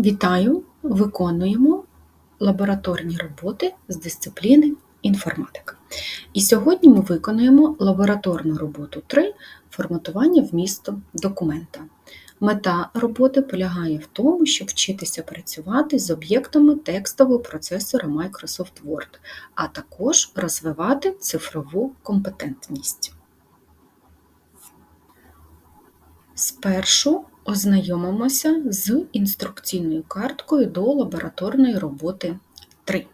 Вітаю! Виконуємо лабораторні роботи з дисципліни інформатика. І сьогодні ми виконуємо лабораторну роботу 3 форматування вмісту документа. Мета роботи полягає в тому, щоб вчитися працювати з об'єктами текстового процесора Microsoft Word, а також розвивати цифрову компетентність. Спершу ознайомимося з інструкційною карткою до лабораторної роботи 3.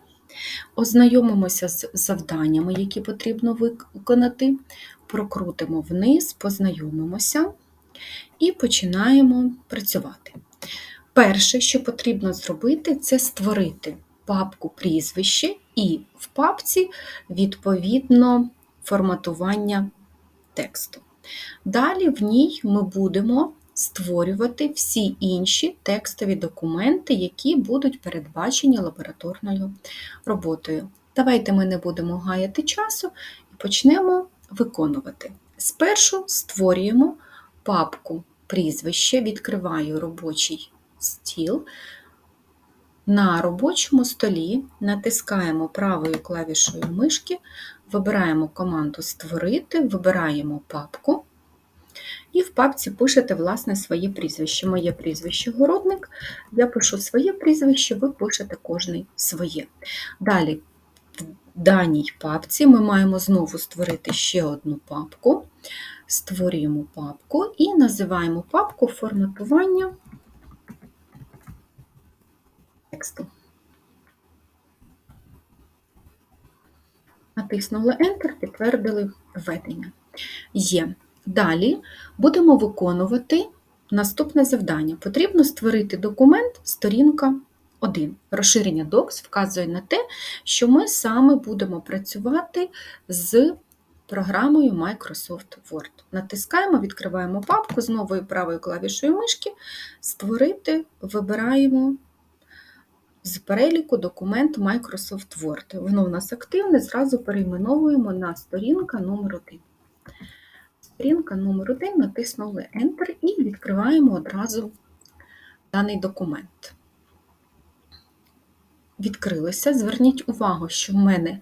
Ознайомимося з завданнями, які потрібно виконати, прокрутимо вниз, познайомимося і починаємо працювати. Перше, що потрібно зробити, це створити папку прізвище і в папці відповідно форматування тексту. Далі в ній ми будемо створювати всі інші текстові документи, які будуть передбачені лабораторною роботою. Давайте ми не будемо гаяти часу і почнемо виконувати. Спершу створюємо папку прізвище, відкриваю робочий стіл. На робочому столі натискаємо правою клавішою мишки, вибираємо команду Створити, вибираємо папку. І в папці пишете власне своє прізвище. Моє прізвище городник, я пишу своє прізвище, ви пишете кожний своє. Далі, в даній папці ми маємо знову створити ще одну папку. Створюємо папку і називаємо папку форматування тексту. Натиснули Enter, підтвердили введення. Є. Далі будемо виконувати наступне завдання. Потрібно створити документ сторінка 1. Розширення Docs вказує на те, що ми саме будемо працювати з програмою Microsoft Word. Натискаємо, відкриваємо папку з новою правою клавішою мишки, створити, вибираємо з переліку документ Microsoft Word. Воно у нас активне, зразу перейменовуємо на сторінка номер 1 Сторінка номер 1 натиснули Enter і відкриваємо одразу даний документ. Відкрилося. Зверніть увагу, що в мене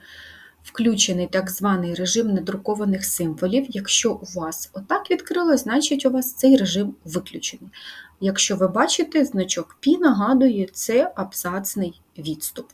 включений так званий режим недрукованих символів. Якщо у вас отак відкрилось, значить у вас цей режим виключений. Якщо ви бачите, значок Пі нагадує, це абзацний відступ.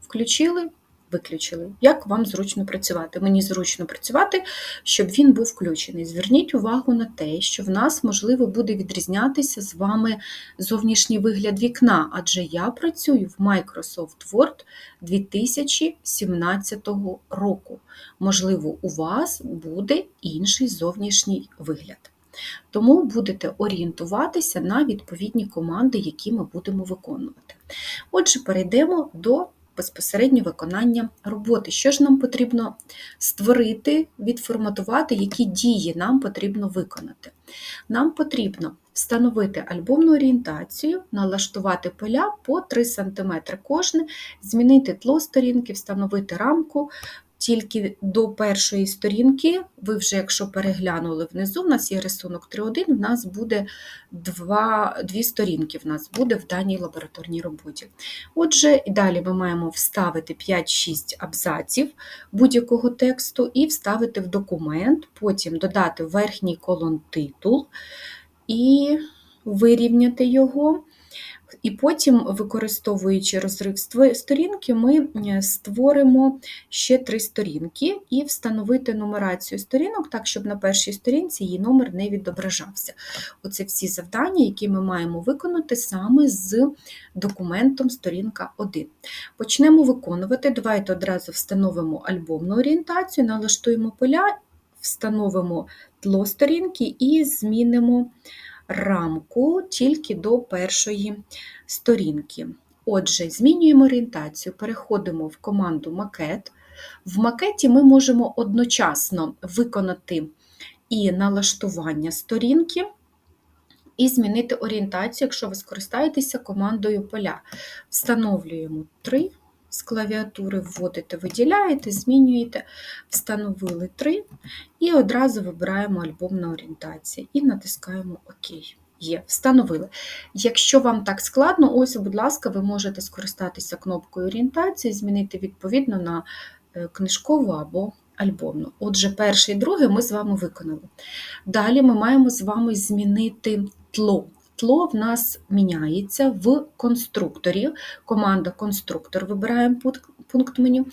Включили, виключили. Як вам зручно працювати? Мені зручно працювати, щоб він був включений. Зверніть увагу на те, що в нас, можливо, буде відрізнятися з вами зовнішній вигляд вікна, адже я працюю в Microsoft Word 2017 року. Можливо, у вас буде інший зовнішній вигляд. Тому будете орієнтуватися на відповідні команди, які ми будемо виконувати. Отже, перейдемо до безпосередньо виконання роботи. Що ж нам потрібно створити, відформатувати, які дії нам потрібно виконати? Нам потрібно встановити альбомну орієнтацію, налаштувати поля по 3 см кожне, змінити тло сторінки, встановити рамку, тільки до першої сторінки, ви вже, якщо переглянули внизу, у нас є рисунок 3.1, в нас буде два, дві сторінки в нас буде в даній лабораторній роботі. Отже, і далі ми маємо вставити 5-6 абзаців будь-якого тексту і вставити в документ, потім додати верхній колон титул і вирівняти його. І потім, використовуючи розрив сторінки, ми створимо ще три сторінки і встановити нумерацію сторінок так, щоб на першій сторінці її номер не відображався. Оце всі завдання, які ми маємо виконати саме з документом сторінка 1. Почнемо виконувати. Давайте одразу встановимо альбомну орієнтацію, налаштуємо поля, встановимо тло сторінки і змінимо рамку тільки до першої сторінки. Отже, змінюємо орієнтацію, переходимо в команду макет. В макеті ми можемо одночасно виконати і налаштування сторінки, і змінити орієнтацію, якщо ви скористаєтеся командою поля. Встановлюємо 3 з клавіатури вводите, виділяєте, змінюєте, встановили 3 і одразу вибираємо альбомна орієнтація і натискаємо ОК. Є, встановили. Якщо вам так складно, ось, будь ласка, ви можете скористатися кнопкою орієнтації, змінити відповідно на е, книжкову або альбомну. Отже, перший і другий ми з вами виконали. Далі ми маємо з вами змінити тло. Тло в нас міняється в конструкторі. Команда конструктор вибираємо пункт меню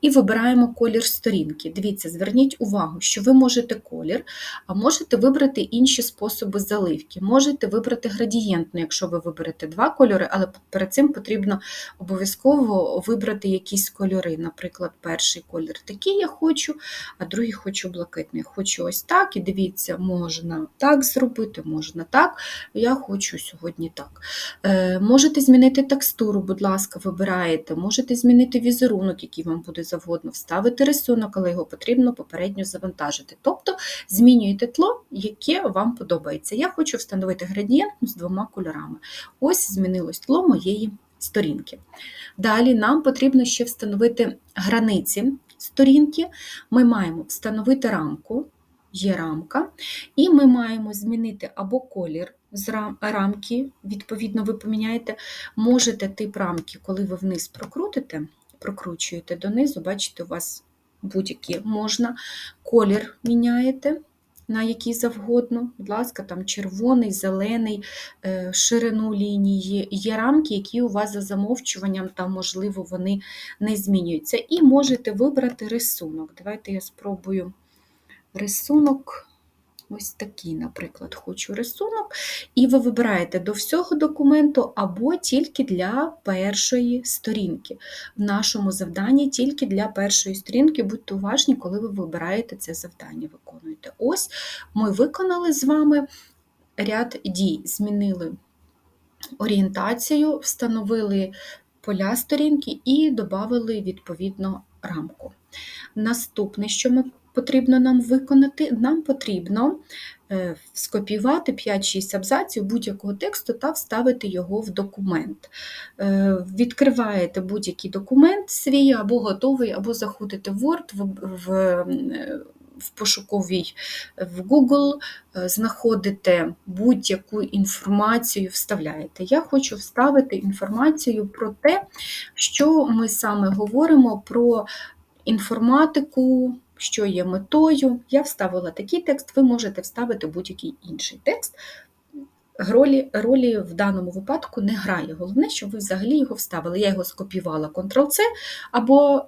і вибираємо колір сторінки. Дивіться, зверніть увагу, що ви можете колір, а можете вибрати інші способи заливки. Можете вибрати градієнтну, якщо ви виберете два кольори, але перед цим потрібно обов'язково вибрати якісь кольори. Наприклад, перший колір такий я хочу, а другий хочу блакитний. Хочу ось так, і дивіться, можна так зробити, можна так. Я хочу сьогодні так. Е, можете змінити текстуру, будь ласка, вибираєте, можете змінити візерунок, який вам буде завгодно, вставити рисунок, але його потрібно попередньо завантажити. Тобто змінюєте тло, яке вам подобається. Я хочу встановити градієнт з двома кольорами. Ось змінилось тло моєї сторінки. Далі нам потрібно ще встановити границі сторінки. Ми маємо встановити рамку, є рамка, і ми маємо змінити або колір з рамки, відповідно, ви поміняєте, можете тип рамки, коли ви вниз прокрутите, прокручуєте донизу, бачите, у вас будь-які можна, колір міняєте. На який завгодно, будь ласка, там червоний, зелений, е, ширину лінії. Є рамки, які у вас за замовчуванням, там, можливо, вони не змінюються. І можете вибрати рисунок. Давайте я спробую рисунок. Ось такий, наприклад, хочу рисунок, і ви вибираєте до всього документу або тільки для першої сторінки. В нашому завданні тільки для першої сторінки, будьте уважні, коли ви вибираєте це завдання, виконуєте. Ось ми виконали з вами ряд дій, змінили орієнтацію, встановили поля сторінки і додали відповідно рамку. Наступне, що ми потрібно нам виконати, нам потрібно е, скопіювати 5-6 абзаців будь-якого тексту та вставити його в документ. Е, відкриваєте будь-який документ свій, або готовий, або заходите в Word, в, в, пошуковій в Google, е, знаходите будь-яку інформацію, вставляєте. Я хочу вставити інформацію про те, що ми саме говоримо про інформатику що є метою. Я вставила такий текст, ви можете вставити будь-який інший текст. Ролі ролі в даному випадку не грає. Головне, щоб ви взагалі його вставили. Я його скопіювала Ctrl-C, або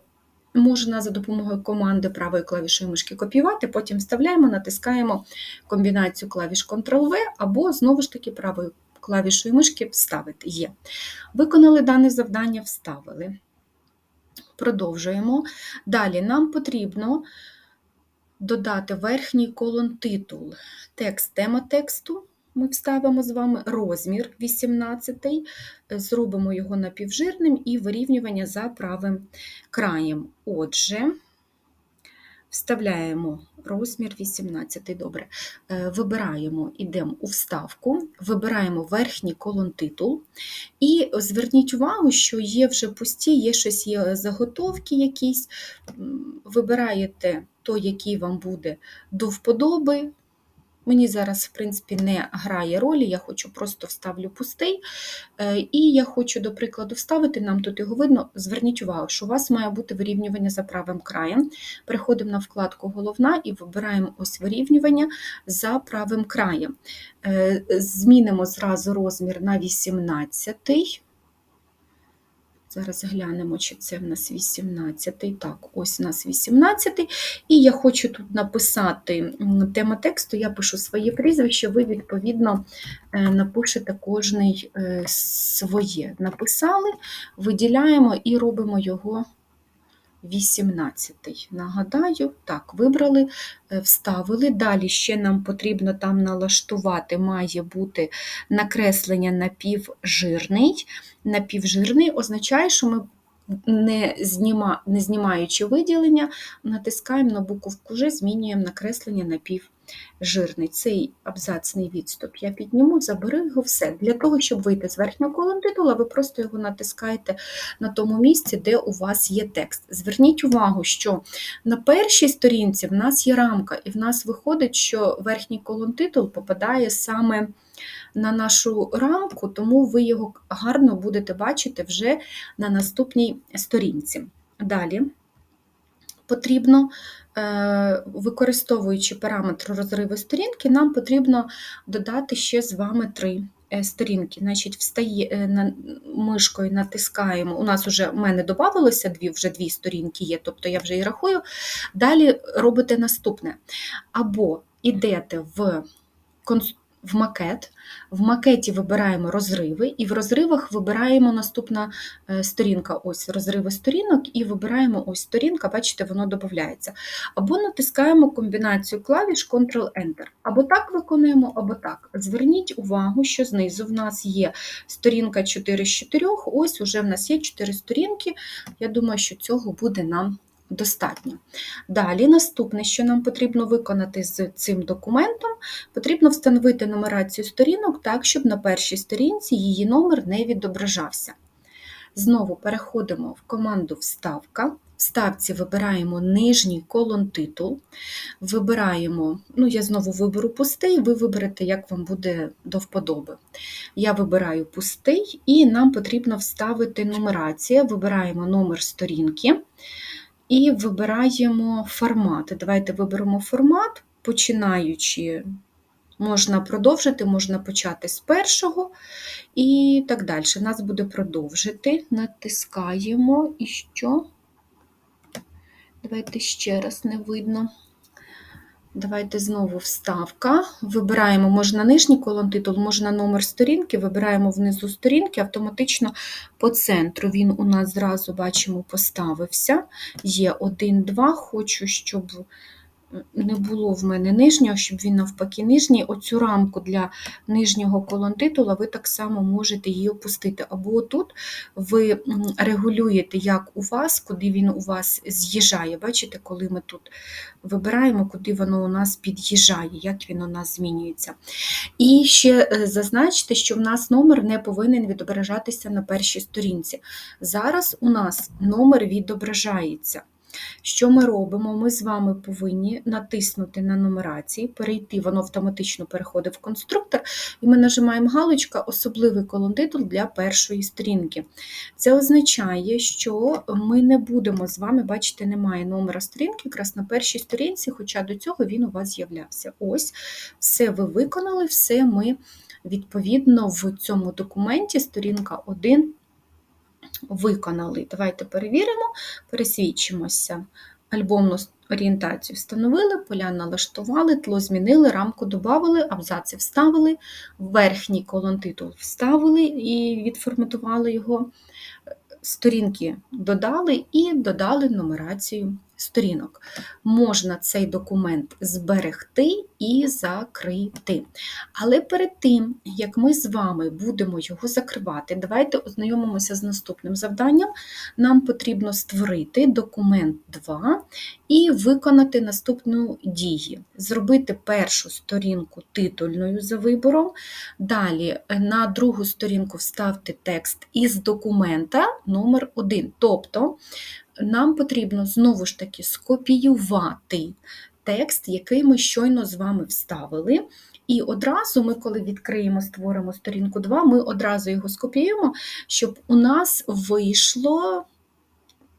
можна за допомогою команди правої клавішої мишки копіювати, потім вставляємо, натискаємо комбінацію клавіш Ctrl-V, або, знову ж таки, правою клавішою мишки вставити. Є. Виконали дане завдання, вставили. Продовжуємо. Далі нам потрібно додати верхній колон титул, текст, тема тексту. Ми вставимо з вами розмір 18, зробимо його напівжирним і вирівнювання за правим краєм. Отже, Вставляємо розмір 18, добре. Е, вибираємо, йдемо у вставку, вибираємо верхній колон титул. І зверніть увагу, що є вже пусті, є щось є заготовки якісь. Вибираєте той, який вам буде до вподоби. Мені зараз, в принципі, не грає ролі, я хочу просто вставлю пустий. Е, і я хочу, до прикладу, вставити, нам тут його видно. Зверніть увагу, що у вас має бути вирівнювання за правим краєм. Переходимо на вкладку Головна і вибираємо ось вирівнювання за правим краєм. Е, змінимо зразу розмір на 18. Зараз глянемо, чи це в нас 18-й. Так, ось у нас 18-й. І я хочу тут написати тема тексту, я пишу своє прізвище, ви, відповідно, е, напишете кожний е, своє. Написали, виділяємо і робимо його 18. Нагадаю, так, вибрали, е, вставили. Далі ще нам потрібно там налаштувати, має бути накреслення напівжирний. Напівжирний означає, що ми не зніма, не знімаючи виділення, натискаємо на буковку Ж, змінюємо накреслення напівжирний жирний цей абзацний відступ я підніму, заберу його все. Для того, щоб вийти з верхнього колон титула, ви просто його натискаєте на тому місці, де у вас є текст. Зверніть увагу, що на першій сторінці в нас є рамка, і в нас виходить, що верхній колон титул попадає саме на нашу рамку, тому ви його гарно будете бачити вже на наступній сторінці. Далі потрібно, е, використовуючи параметр розриви сторінки, нам потрібно додати ще з вами три е, сторінки. Значить, встає е, мишкою натискаємо. У нас вже в мене додавалося дві, вже дві сторінки є, тобто я вже і рахую. Далі робите наступне. Або йдете в в макет. В макеті вибираємо розриви, і в розривах вибираємо наступна е, сторінка, ось розриви сторінок, і вибираємо ось сторінка, бачите, воно додається. Або натискаємо комбінацію клавіш Ctrl-Enter. Або так виконуємо, або так. Зверніть увагу, що знизу в нас є сторінка 4 з 4, ось уже в нас є 4 сторінки. Я думаю, що цього буде нам достатньо. Далі, наступне, що нам потрібно виконати з цим документом, потрібно встановити нумерацію сторінок так, щоб на першій сторінці її номер не відображався. Знову переходимо в команду Вставка. В ставці вибираємо нижній колон титул, вибираємо, ну я знову виберу пустий, ви виберете, як вам буде до вподоби. Я вибираю пустий, і нам потрібно вставити нумерацію. Вибираємо номер сторінки і вибираємо формат. Давайте виберемо формат, починаючи, можна продовжити, можна почати з першого і так далі. Нас буде продовжити, натискаємо і що? Давайте ще раз не видно. Давайте знову вставка. Вибираємо, можна нижній колон титул, можна номер сторінки, вибираємо внизу сторінки, автоматично по центру він у нас зразу бачимо поставився. Є 1, 2. Хочу, щоб не було в мене нижнього, щоб він навпаки нижній. Оцю рамку для нижнього колон-титула ви так само можете її опустити. Або тут ви регулюєте, як у вас, куди він у вас з'їжджає. Бачите, коли ми тут вибираємо, куди воно у нас під'їжджає, як він у нас змінюється. І ще е, зазначте, що в нас номер не повинен відображатися на першій сторінці. Зараз у нас номер відображається. Що ми робимо? Ми з вами повинні натиснути на нумерації, перейти, воно автоматично переходить в конструктор, і ми нажимаємо галочка Особливий колон-титул для першої сторінки. Це означає, що ми не будемо з вами, бачите, немає номера сторінки, якраз на першій сторінці, хоча до цього він у вас з'являвся. Ось, все ви виконали, все ми відповідно в цьому документі, сторінка 1 виконали. Давайте перевіримо, пересвідчимося. Альбомну орієнтацію встановили, поля налаштували, тло змінили, рамку додали, абзаци вставили, верхній колон титул вставили і відформатували його, сторінки додали і додали нумерацію сторінок. Можна цей документ зберегти і закрити. Але перед тим, як ми з вами будемо його закривати, давайте ознайомимося з наступним завданням. Нам потрібно створити документ 2 і виконати наступну дію. Зробити першу сторінку титульною за вибором. Далі на другу сторінку вставте текст із документа номер 1 Тобто нам потрібно знову ж таки скопіювати текст, який ми щойно з вами вставили. І одразу ми, коли відкриємо, створимо сторінку 2, ми одразу його скопіюємо, щоб у нас вийшло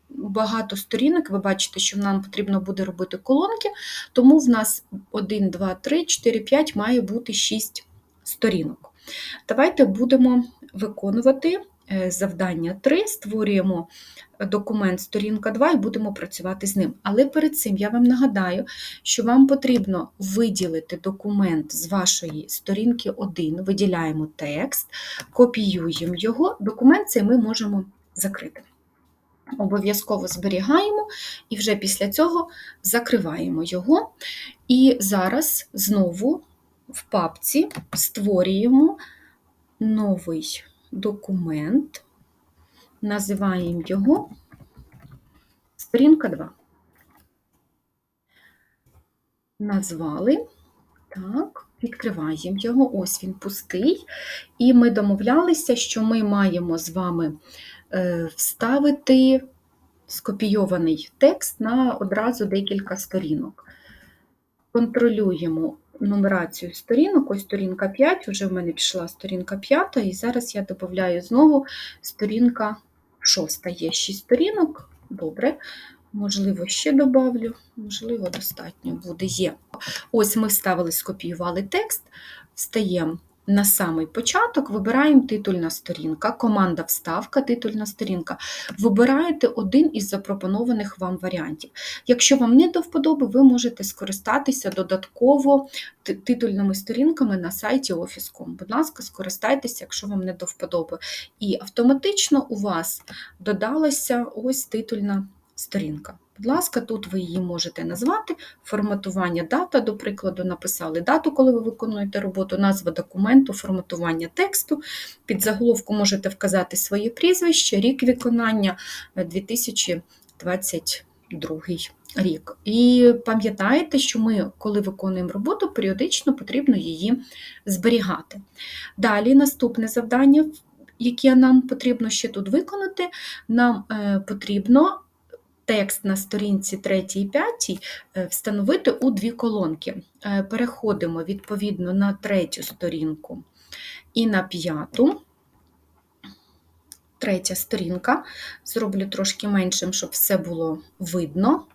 багато сторінок. Ви бачите, що нам потрібно буде робити колонки, тому в нас 1, 2, 3, 4, 5 має бути 6 сторінок. Давайте будемо виконувати завдання 3, створюємо документ сторінка 2 і будемо працювати з ним. Але перед цим я вам нагадаю, що вам потрібно виділити документ з вашої сторінки 1, виділяємо текст, копіюємо його, документ цей ми можемо закрити. Обов'язково зберігаємо і вже після цього закриваємо його. І зараз знову в папці створюємо новий документ, називаємо його сторінка 2. Назвали Так, відкриваємо його, ось він пустий. І ми домовлялися, що ми маємо з вами е, вставити скопійований текст на одразу декілька сторінок. Контролюємо нумерацію сторінок, ось сторінка 5, вже в мене пішла сторінка 5, і зараз я додаю знову сторінка 6. Є 6 сторінок, добре. Можливо, ще добавлю, можливо, достатньо буде. Є. Ось ми вставили, скопіювали текст, встаємо на самий початок, вибираємо титульна сторінка, команда вставка, титульна сторінка. Вибираєте один із запропонованих вам варіантів. Якщо вам не до вподоби, ви можете скористатися додатково титульними сторінками на сайті Office.com. Будь ласка, скористайтеся, якщо вам не до вподоби. І автоматично у вас додалася ось титульна сторінка. Будь ласка, тут ви її можете назвати, форматування дата, до прикладу, написали дату, коли ви виконуєте роботу, назва документу, форматування тексту. Під заголовку можете вказати своє прізвище, рік виконання 2022 рік. І пам'ятаєте, що ми, коли виконуємо роботу, періодично потрібно її зберігати. Далі наступне завдання, яке нам потрібно ще тут виконати, нам е, потрібно текст на сторінці 3 і 5 е, встановити у дві колонки. Е, переходимо відповідно на третю сторінку і на п'яту. Третя сторінка. Зроблю трошки меншим, щоб все було видно.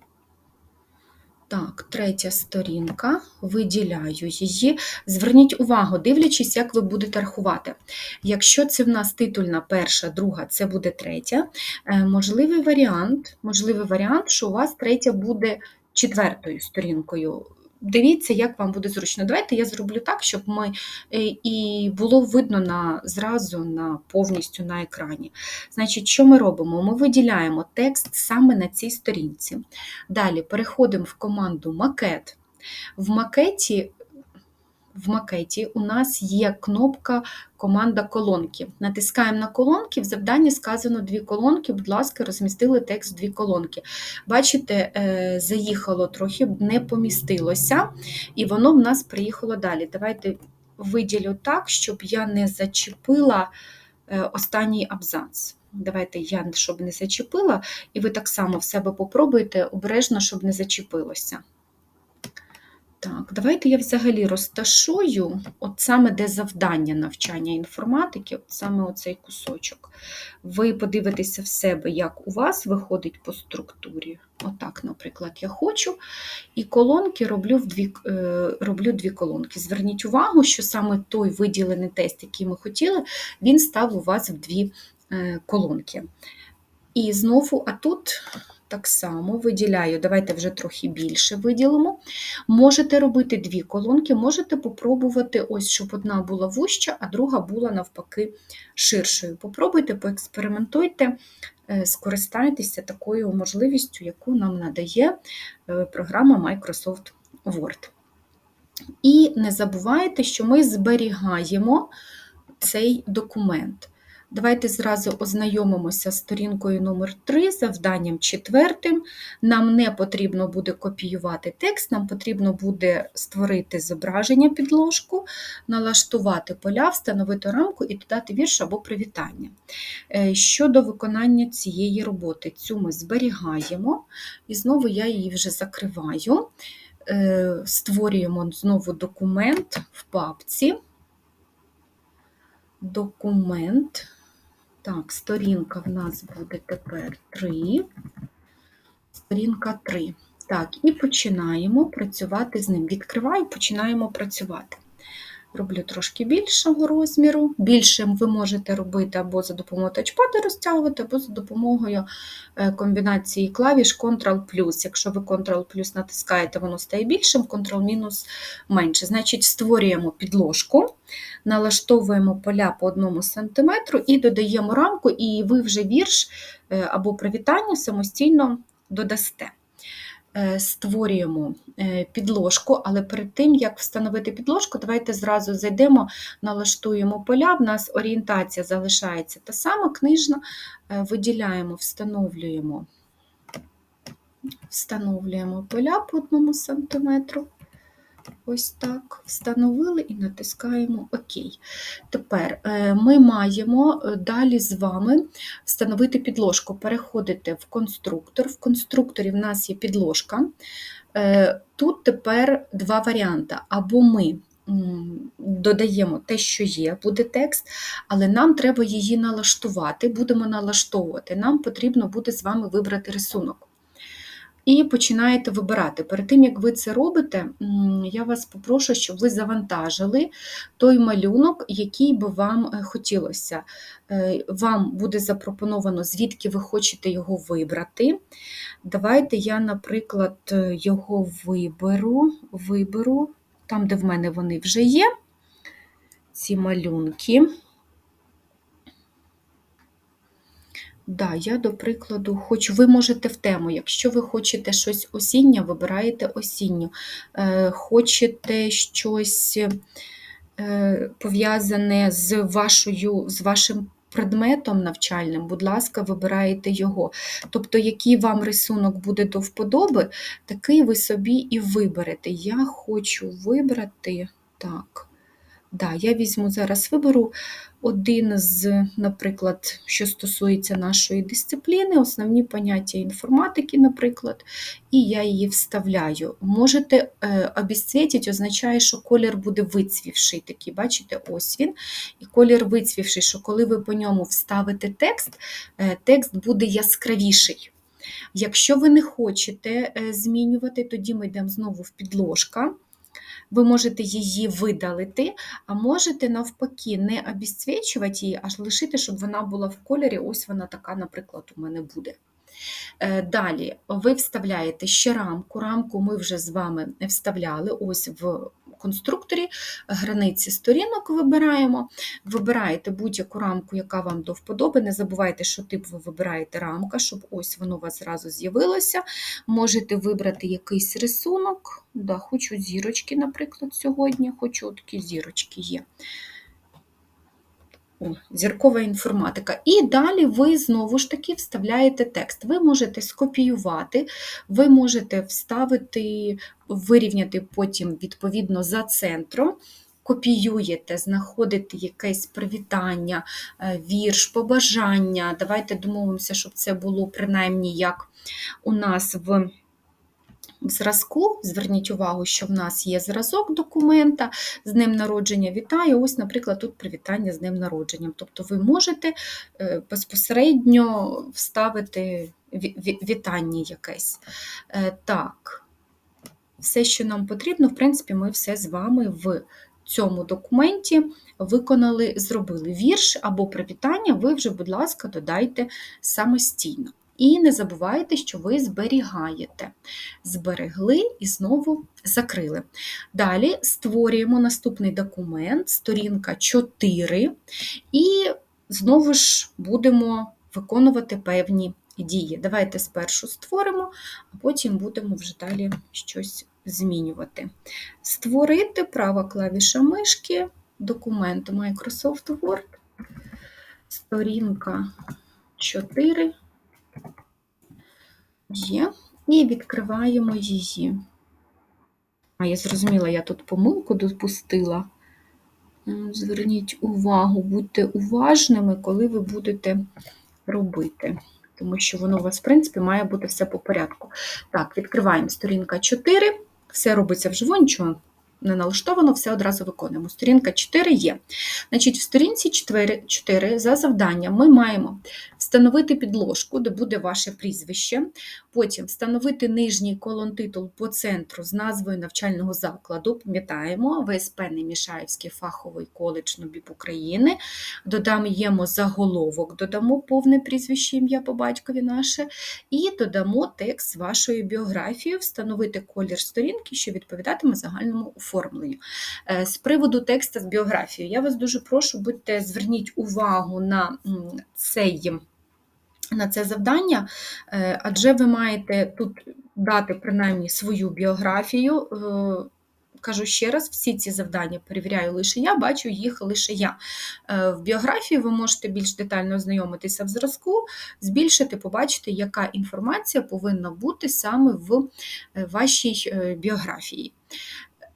Так, третя сторінка, виділяю її. Зверніть увагу, дивлячись, як ви будете рахувати. Якщо це в нас титульна перша, друга, це буде третя. Е, можливий варіант, можливий варіант, що у вас третя буде четвертою сторінкою. Дивіться, як вам буде зручно. Давайте я зроблю так, щоб ми е, і було видно на, зразу на повністю на екрані. Значить, що ми робимо? Ми виділяємо текст саме на цій сторінці. Далі переходимо в команду макет. В макеті в макеті у нас є кнопка команда колонки. Натискаємо на колонки, в завданні сказано дві колонки, будь ласка, розмістили текст дві колонки. Бачите, е, заїхало трохи, не помістилося, і воно в нас приїхало далі. Давайте виділю так, щоб я не зачепила е, останній абзац. Давайте я, щоб не зачепила, і ви так само в себе попробуйте обережно, щоб не зачепилося. Так, давайте я взагалі розташую, от саме де завдання навчання інформатики, от саме оцей кусочок. Ви подивитеся в себе, як у вас виходить по структурі. Отак, наприклад, я хочу. І колонки роблю в дві, е, роблю дві колонки. Зверніть увагу, що саме той виділений тест, який ми хотіли, він став у вас в дві е, колонки. І знову, а тут так само виділяю, давайте вже трохи більше виділимо. Можете робити дві колонки, можете попробувати, ось, щоб одна була вуща, а друга була навпаки ширшою. Попробуйте, поекспериментуйте, е, скористайтеся такою можливістю, яку нам надає е, програма Microsoft Word. І не забувайте, що ми зберігаємо цей документ. Давайте зразу ознайомимося з сторінкою номер 3 завданням четвертим. Нам не потрібно буде копіювати текст, нам потрібно буде створити зображення підложку, налаштувати поля, встановити рамку і додати вірш або привітання. Е, щодо виконання цієї роботи, цю ми зберігаємо, і знову я її вже закриваю. Е, створюємо знову документ в папці. Документ. Так, сторінка в нас буде тепер 3. Сторінка 3. Так, і починаємо працювати з ним. Відкриваю, починаємо працювати. Роблю трошки більшого розміру. Більшим ви можете робити або за допомогою тачпада розтягувати, або за допомогою е, комбінації клавіш Ctrl+. Якщо ви Ctrl натискаєте, воно стає більшим, Ctrl- менше. Значить, створюємо підложку, налаштовуємо поля по 1 см і додаємо рамку, і ви вже вірш е, або привітання самостійно додасте. Е, створюємо е, підложку, але перед тим, як встановити підложку, давайте зразу зайдемо, налаштуємо поля. В нас орієнтація залишається та сама, книжна, е, виділяємо, встановлюємо встановлюємо поля по 1 см. Ось так встановили і натискаємо ОК. Тепер е, ми маємо е, далі з вами встановити підложку. Переходите в конструктор. В конструкторі в нас є підложка. Е, тут тепер два варіанти. Або ми додаємо те, що є, буде текст, але нам треба її налаштувати, будемо налаштовувати. Нам потрібно буде з вами вибрати рисунок. І починаєте вибирати. Перед тим, як ви це робите, я вас попрошу, щоб ви завантажили той малюнок, який би вам е, хотілося. Е, вам буде запропоновано, звідки ви хочете його вибрати. Давайте я, наприклад, е, його виберу, виберу там, де в мене вони вже є, ці малюнки. Да, я, до прикладу, хочу, ви можете в тему, якщо ви хочете щось осіннє, вибираєте осінню. Е, Хочете щось е, пов'язане з вашою, з вашим предметом навчальним, будь ласка, вибираєте його. Тобто, який вам рисунок буде до вподоби, такий ви собі і виберете. Я хочу вибрати так. Да, Я візьму зараз виберу один з, наприклад, що стосується нашої дисципліни, основні поняття інформатики, наприклад, і я її вставляю. Можете е, обіцвітити, означає, що колір буде вицвівший. Такий, бачите, ось він. І колір вицвівший, що коли ви по ньому вставите текст, е, текст буде яскравіший. Якщо ви не хочете е, змінювати, тоді ми йдемо знову в підложка ви можете її видалити, а можете навпаки не обіцвічувати її, аж лишити, щоб вона була в кольорі. Ось вона така, наприклад, у мене буде. Е, далі ви вставляєте ще рамку. Рамку ми вже з вами вставляли ось в конструкторі, границі сторінок вибираємо. Вибираєте будь-яку рамку, яка вам до вподоби. Не забувайте, що тип ви вибираєте рамка, щоб ось воно у вас зразу з'явилося. Можете вибрати якийсь рисунок. Да, Хочу зірочки, наприклад, сьогодні, хочу такі зірочки є. О, зіркова інформатика. І далі ви знову ж таки вставляєте текст. Ви можете скопіювати, ви можете вставити, вирівняти потім, відповідно, за центром. Копіюєте, знаходите якесь привітання, е, вірш, побажання. Давайте домовимося, щоб це було принаймні як у нас в в зразку. Зверніть увагу, що в нас є зразок документа з днем народження. Вітаю! Ось, наприклад, тут привітання з днем народження. Тобто ви можете е, безпосередньо вставити вітання якесь. Е, так, все, що нам потрібно, в принципі, ми все з вами в цьому документі виконали, зробили вірш або привітання, ви вже, будь ласка, додайте самостійно. І не забувайте, що ви зберігаєте. Зберегли і знову закрили. Далі створюємо наступний документ, сторінка 4, і знову ж будемо виконувати певні дії. Давайте спершу створимо, а потім будемо вже далі щось змінювати. Створити права клавіша мишки, документ Microsoft Word, сторінка 4. Є. І відкриваємо її. А, я зрозуміла, я тут помилку допустила. Зверніть увагу, будьте уважними, коли ви будете робити. Тому що воно у вас, в принципі, має бути все по порядку. Так, відкриваємо сторінка 4, все робиться вживо, нічого не налаштовано, все одразу виконуємо. Сторінка 4 є. Значить, В сторінці 4, 4 за завданням ми маємо встановити підложку, де буде ваше прізвище, потім встановити нижній колон титул по центру з назвою навчального закладу. Пам'ятаємо, ВСП Немішаївський фаховий коледж НОБІП України. Додаємо заголовок, додамо повне прізвище ім'я по батькові наше, і додамо текст вашої біографії, встановити колір сторінки, що відповідатиме загальному оформленню. Е, з приводу текста з біографією, я вас дуже прошу, будьте, зверніть увагу на цей. На це завдання, е, адже ви маєте тут дати принаймні свою біографію. Е, кажу ще раз, всі ці завдання перевіряю лише я, бачу їх лише я. В біографії ви можете більш детально ознайомитися в зразку, збільшити, побачити, яка інформація повинна бути саме в вашій біографії.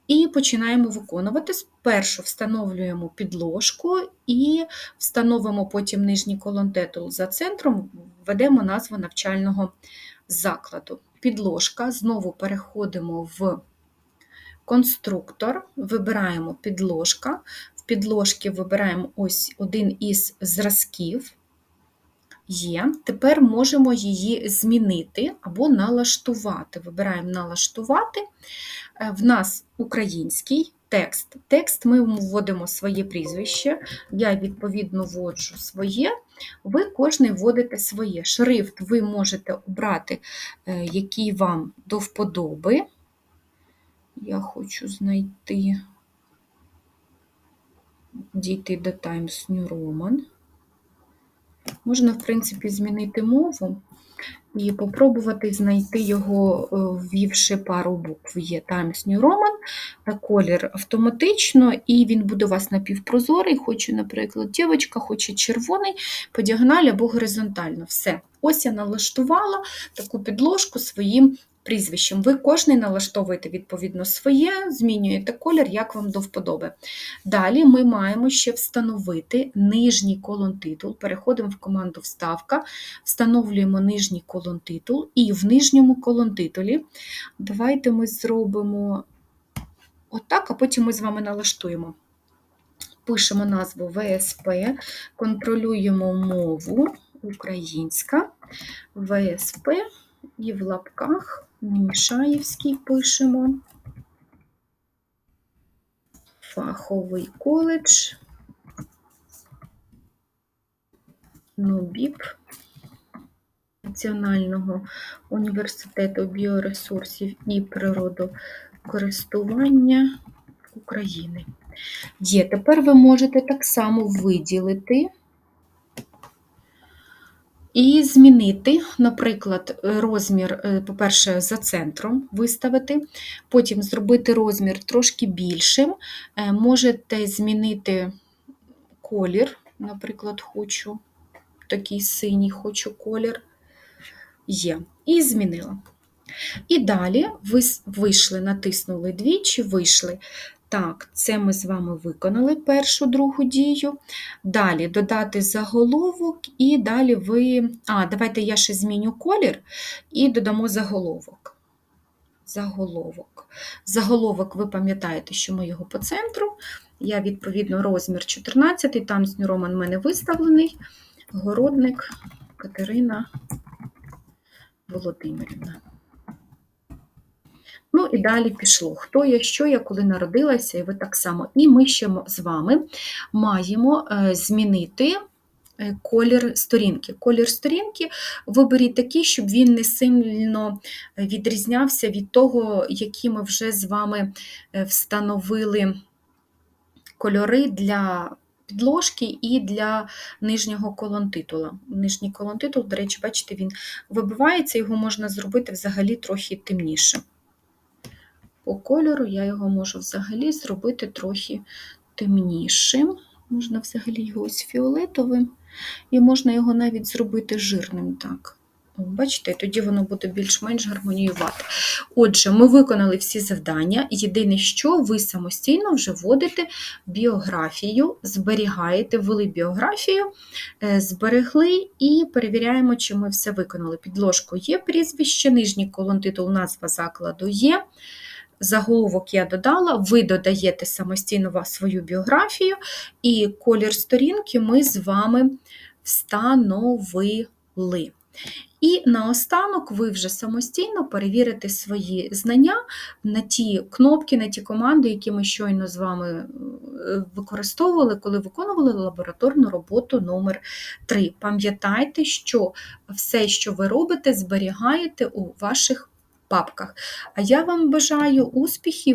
І починаємо виконувати. Спершу встановлюємо підложку і встановимо потім нижній колон-титул за центром, введемо назву навчального закладу. Підложка, знову переходимо в конструктор, вибираємо підложка. В підложці вибираємо ось один із зразків. Є. Тепер можемо її змінити або налаштувати. Вибираємо налаштувати. Е, В нас український текст. Текст ми вводимо своє прізвище, я відповідно вводжу своє, ви кожний вводите своє. Шрифт ви можете обрати, е, який вам до вподоби. Я хочу знайти, дійти до Times New Roman. Можна, в принципі, змінити мову і попробувати знайти його, е, ввівши пару букв. Є Times New Roman, е, колір автоматично, і він буде у вас напівпрозорий, хоче, наприклад, дівчинка, хоче червоний, по діагоналі або горизонтально. Все. Ось я налаштувала таку підложку своїм прізвищем. Ви кожний налаштовуєте відповідно своє, змінюєте колір, як вам до вподоби. Далі ми маємо ще встановити нижній колон титул. Переходимо в команду Вставка, встановлюємо нижній колон титул, і в нижньому колон титулі давайте ми зробимо отак, а потім ми з вами налаштуємо. Пишемо назву ВСП, контролюємо мову українська, ВСП і в лапках Немішаївський пишемо. Фаховий коледж, НУБІП Національного університету біоресурсів і природокористування України. Є, тепер ви можете так само виділити і змінити, наприклад, розмір, е, по-перше, за центром виставити, потім зробити розмір трошки більшим. Е, Можете змінити колір, наприклад, хочу такий синій хочу колір. Є. І змінила. І далі ви вийшли, натиснули двічі, вийшли. Так, це ми з вами виконали першу другу дію. Далі додати заголовок, і далі ви. А, давайте я ще зміню колір і додамо заголовок. Заголовок. Заголовок, ви пам'ятаєте, що ми його по центру. Я, відповідно, розмір 14, там Роман в мене виставлений. Городник Катерина Володимирівна. Ну і далі пішло. Хто я, що я, коли народилася, і ви так само. І ми ще з вами маємо е, змінити е, колір сторінки. Колір сторінки виберіть такий, щоб він не сильно відрізнявся від того, які ми вже з вами е, встановили кольори для підложки і для нижнього колонтитула. Нижній колонтитул, до речі, бачите, він вибивається, його можна зробити взагалі трохи темнішим. По кольору я його можу взагалі зробити трохи темнішим. Можна взагалі його ось фіолетовим, і можна його навіть зробити жирним. так. Бачите, тоді воно буде більш-менш гармоніювати. Отже, ми виконали всі завдання. Єдине, що ви самостійно вже вводите біографію, зберігаєте, ввели біографію, е, зберегли і перевіряємо, чи ми все виконали. Підложку є прізвище, нижній колон титул, назва закладу є. Заголовок я додала, ви додаєте самостійно свою біографію, і колір сторінки ми з вами встановили. І наостанок ви вже самостійно перевірите свої знання на ті кнопки, на ті команди, які ми щойно з вами е, використовували, коли виконували лабораторну роботу номер 3 Пам'ятайте, що все, що ви робите, зберігаєте у ваших папках. А я вам бажаю успіхів!